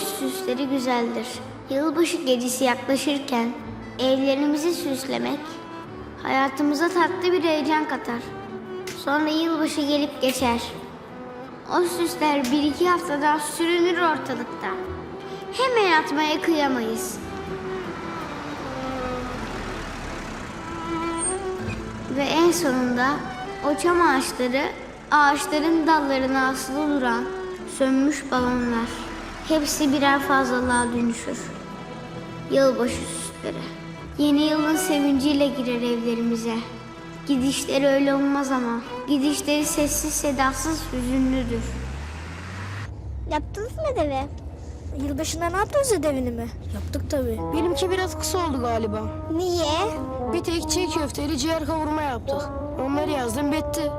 Yılbaşı süsleri güzeldir. Yılbaşı gecesi yaklaşırken evlerimizi süslemek hayatımıza tatlı bir heyecan katar. Sonra yılbaşı gelip geçer. O süsler bir iki haftadan sürünür ortalıkta. Hemen atmaya kıyamayız. Ve en sonunda o çam ağaçları, ağaçların dallarına asılı duran sönmüş balonlar. Hepsi birer fazlalığa dönüşür. Yılbaşı süsleri. Yeni yılın sevinciyle girer evlerimize. Gidişleri öyle olmaz ama. Gidişleri sessiz sedasız hüzünlüdür. Yaptınız mı ödevi? Yılbaşında ne yaptınız ödevini mi? Yaptık tabii. Benimki biraz kısa oldu galiba. Niye? Bir tek çiğ köfteli ciğer kavurma yaptık. Onları yazdım bitti.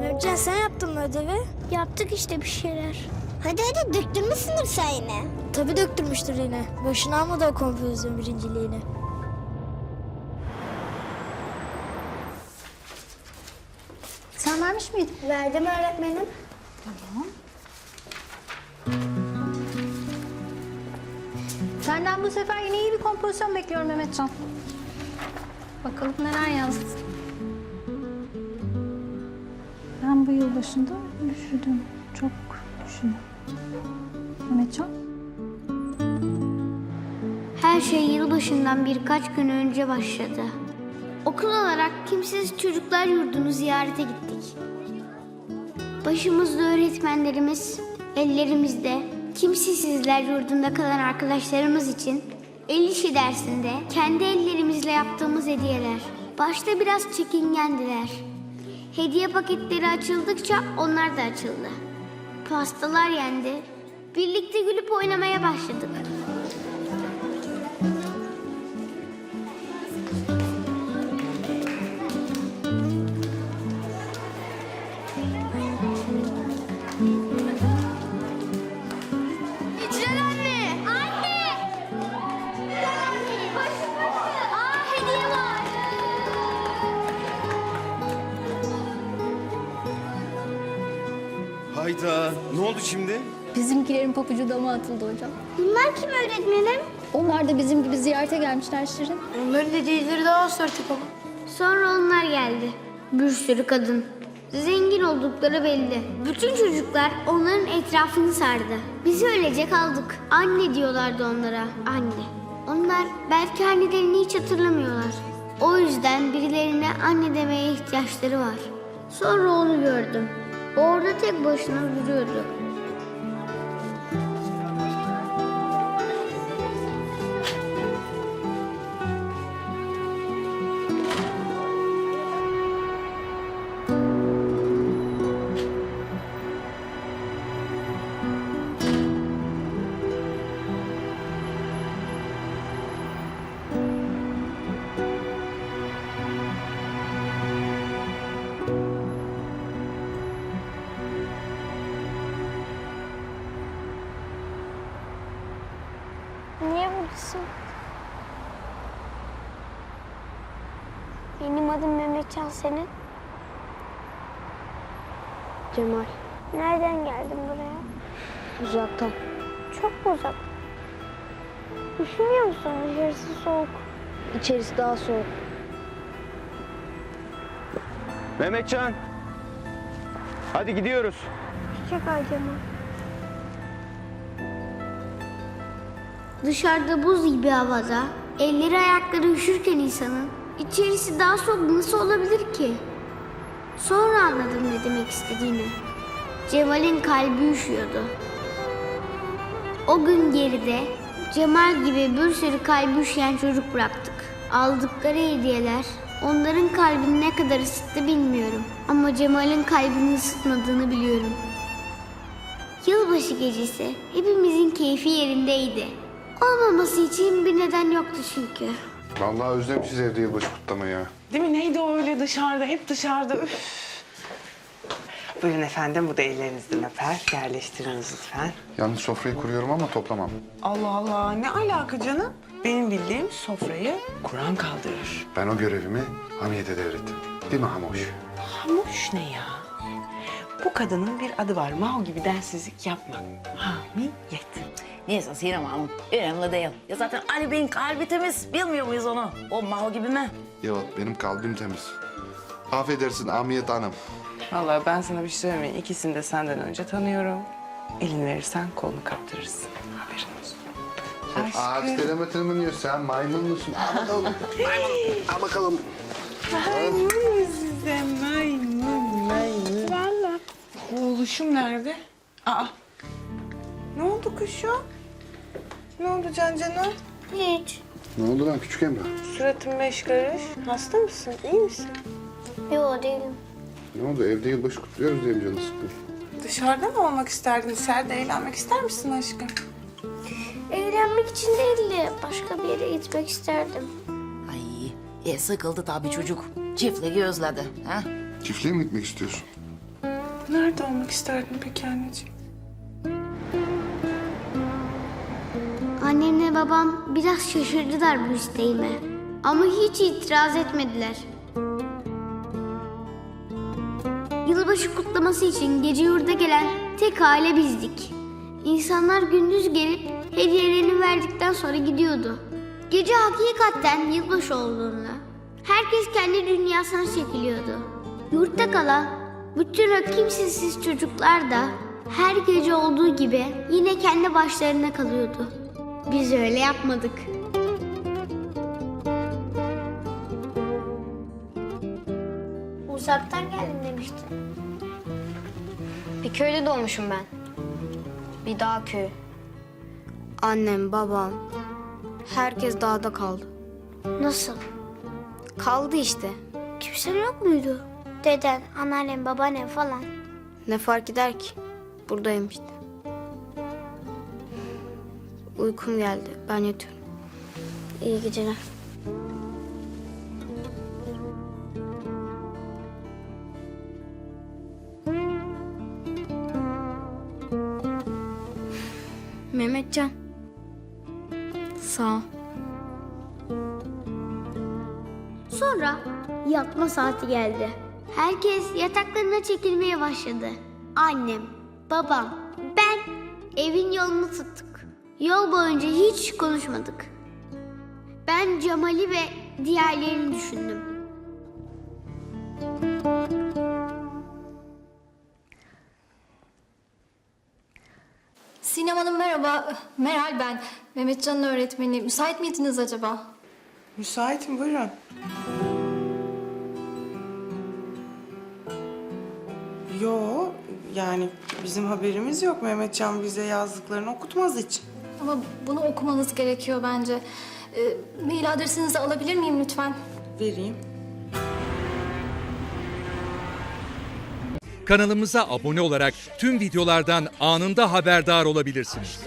Mevcan sen yaptın mı ödevi? Yaptık işte bir şeyler. Hadi hadi döktürmüşsündür sen yine. Tabii döktürmüştür yine. Boşuna almadı o kompozisyon birinciliğini. Sen vermiş miydin? Verdim öğretmenim. Senden bu sefer yine iyi bir kompozisyon bekliyorum Mehmetcan. Bakalım neler yazdın. Ben bu yıl başında üşüdüm. Çok üşüdüm. Mehmetcan? Her şey yılbaşından birkaç gün önce başladı. Okul olarak kimsesiz çocuklar yurdunu ziyarete gittik. Başımızda öğretmenlerimiz, ellerimizde kimsesizler yurdunda kalan arkadaşlarımız için el işi dersinde kendi ellerimizle yaptığımız hediyeler. Başta biraz çekingendiler. Hediye paketleri açıldıkça onlar da açıldı. Pastalar yendi. Birlikte gülüp oynamaya başladık. Ne oldu şimdi? Bizimkilerin papucu dama atıldı hocam. Bunlar kim öğretmenim? Onlar da bizim gibi ziyarete gelmişler Şirin. Onların hediyeleri daha sertip ama. Sonra onlar geldi. Bir sürü kadın. Zengin oldukları belli. Bütün çocuklar onların etrafını sardı. Biz öylece kaldık. Anne diyorlardı onlara. Anne. Onlar belki annelerini hiç hatırlamıyorlar. O yüzden birilerine anne demeye ihtiyaçları var. Sonra onu gördüm. Orada tek başına duruyordu. Buradasın? Benim adım Mehmetcan senin. Cemal. Nereden geldin buraya? Uzaktan. Çok mu uzak? Üşümüyor musun? Dışarısı soğuk. İçerisi daha soğuk. Mehmetcan. Hadi gidiyoruz. Çiçek Cemal. Dışarıda buz gibi havada, elleri ayakları üşürken insanın içerisi daha soğuk nasıl olabilir ki? Sonra anladım ne demek istediğini. Cemal'in kalbi üşüyordu. O gün geride Cemal gibi bir sürü kalbi üşüyen çocuk bıraktık. Aldıkları hediyeler onların kalbini ne kadar ısıttı bilmiyorum. Ama Cemal'in kalbini ısıtmadığını biliyorum. Yılbaşı gecesi hepimizin keyfi yerindeydi. Olmaması için bir neden yoktu çünkü. Vallahi özlemişiz evde yılbaşı kutlamayı ya. Değil mi? Neydi o öyle dışarıda? Hep dışarıda. Üf. Buyurun efendim. Bu da ellerinizden öper. Yerleştiriniz lütfen. Yalnız sofrayı kuruyorum ama toplamam. Allah Allah. Ne alaka canım? Benim bildiğim sofrayı Kur'an kaldırır. Ben o görevimi Hamiyet'e devrettim. Değil mi Hamoş? Hamuş ne ya? Bu kadının bir adı var. Mao gibi densizlik yapma. Hamiyet. Neyse Sinem Hanım önemli değil. Ya zaten Ali Bey'in kalbi temiz. Bilmiyor muyuz onu? O mal gibi mi? Ya benim kalbim temiz. Affedersin Amiyet Hanım. Vallahi ben sana bir şey söyleyeyim. İkisini de senden önce tanıyorum. Elin verirsen kolunu kaptırırsın. Haberin olsun. Ağaç Aşkım. telemetrini mi diyor sen maymun musun? Al bakalım. maymun. Al bakalım. Maymun size maymun maymun. Oğluşum nerede? Aa. Ne oldu kuşum? Ne oldu Can Can'a? Hiç. Ne oldu lan küçük Emrah? Suratın beş karış. Hasta mısın? İyi misin? Yo değilim. Ne oldu evde yılbaşı kutluyoruz diye mi canı sıkkın? Dışarıda mı olmak isterdin? Dışarıda eğlenmek ister misin aşkım? Eğlenmek için değil de başka bir yere gitmek isterdim. Ay e, sıkıldı tabii çocuk. Çiftliği özledi. Ha? Çiftliğe mi gitmek istiyorsun? Nerede olmak isterdin peki anneciğim? Annemle babam biraz şaşırdılar bu isteğime. Ama hiç itiraz etmediler. Yılbaşı kutlaması için gece yurda gelen tek aile bizdik. İnsanlar gündüz gelip hediyelerini verdikten sonra gidiyordu. Gece hakikaten yılbaşı olduğunda herkes kendi dünyasına çekiliyordu. Yurtta kalan bütün o kimsesiz çocuklar da her gece olduğu gibi yine kendi başlarına kalıyordu. Biz öyle yapmadık. Uzaktan geldim demişti. Bir köyde doğmuşum ben. Bir dağ köyü. Annem, babam, herkes dağda kaldı. Nasıl? Kaldı işte. Kimse yok muydu? Deden, anneannem, babaannem falan. Ne fark eder ki? Buradayım işte. Uykum geldi. Ben yatıyorum. İyi geceler. Mehmetcan. Sağ ol. Sonra yatma saati geldi. Herkes yataklarına çekilmeye başladı. Annem, babam, ben evin yolunu tuttuk. Yol boyunca hiç konuşmadık. Ben Cemal'i ve diğerlerini düşündüm. Sinem Hanım merhaba. Meral ben. Mehmetcan'ın öğretmeni. Müsait miydiniz acaba? Müsaitim buyurun. Yani bizim haberimiz yok. Mehmetcan bize yazdıklarını okutmaz hiç. Ama bunu okumanız gerekiyor bence. Ee, mail adresinizi alabilir miyim lütfen? Vereyim. Kanalımıza abone olarak tüm videolardan anında haberdar olabilirsiniz.